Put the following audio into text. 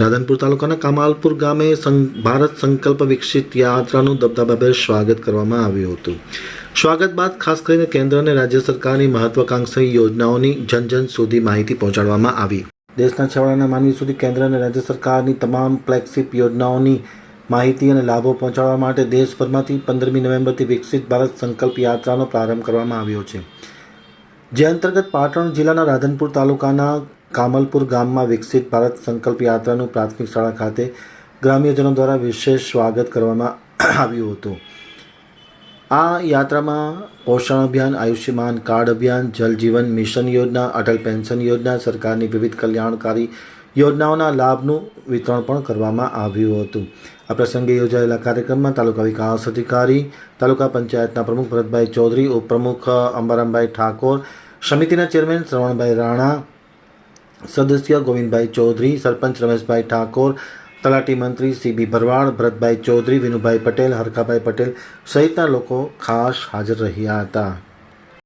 રાધનપુર તાલુકાના કમાલપુર ગામે ભારત સંકલ્પ વિકસિત યાત્રાનું દબદબાભેર સ્વાગત કરવામાં આવ્યું હતું. સ્વાગત બાદ ખાસ કરીને કેન્દ્ર અને રાજ્ય સરકારની મહત્વાકાંક્ષી યોજનાઓની જન જન સુધી માહિતી પહોંચાડવામાં આવી. દેશના છેવાડાના માનવી સુધી કેન્દ્ર અને રાજ્ય સરકારની તમામ ફ્લેગશિપ યોજનાઓની માહિતી અને લાભો પહોંચાડવા માટે દેશભરમાંથી પંદરમી નવેમ્બરથી વિકસિત ભારત સંકલ્પ યાત્રાનો પ્રારંભ કરવામાં આવ્યો છે. જે અંતર્ગત પાટણ જિલ્લાના રાધનપુર તાલુકાના કામલપુર ગામમાં વિકસિત ભારત સંકલ્પ યાત્રાનું પ્રાથમિક શાળા ખાતે ગ્રામ્યજનો દ્વારા વિશેષ સ્વાગત કરવામાં આવ્યું હતું. આ યાત્રામાં પોષણ અભિયાન, આયુષ્યમાન કાર્ડ અભિયાન, જલ જીવન મિશન યોજના, અટલ પેન્શન યોજના, સરકારની વિવિધ કલ્યાણકારી યોજનાઓના લાભનું વિતરણ પણ કરવામાં આવ્યું હતું. આ પ્રસંગે યોજાયેલા કાર્યક્રમમાં તાલુકા વિકાસ અધિકારી, તાલુકા પંચાયતના પ્રમુખ ભરતભાઈ ચૌધરી, ઉપપ્રમુખ અંબારામભાઈ ઠાકોર, સમિતિના ચેરમેન શ્રવણભાઈ રાણા સદસ્ય ગોવિંદભાઈ ચૌધરી, સરપંચ રમેશભાઈ ઠાકોર, તલાટી મંત્રી સી બી ભરવાડ, ભરતભાઈ ચૌધરી, વિનુભાઈ પટેલ, હરખાભાઈ પટેલ સહિતના લોકો ખાસ હાજર રહ્યા હતા.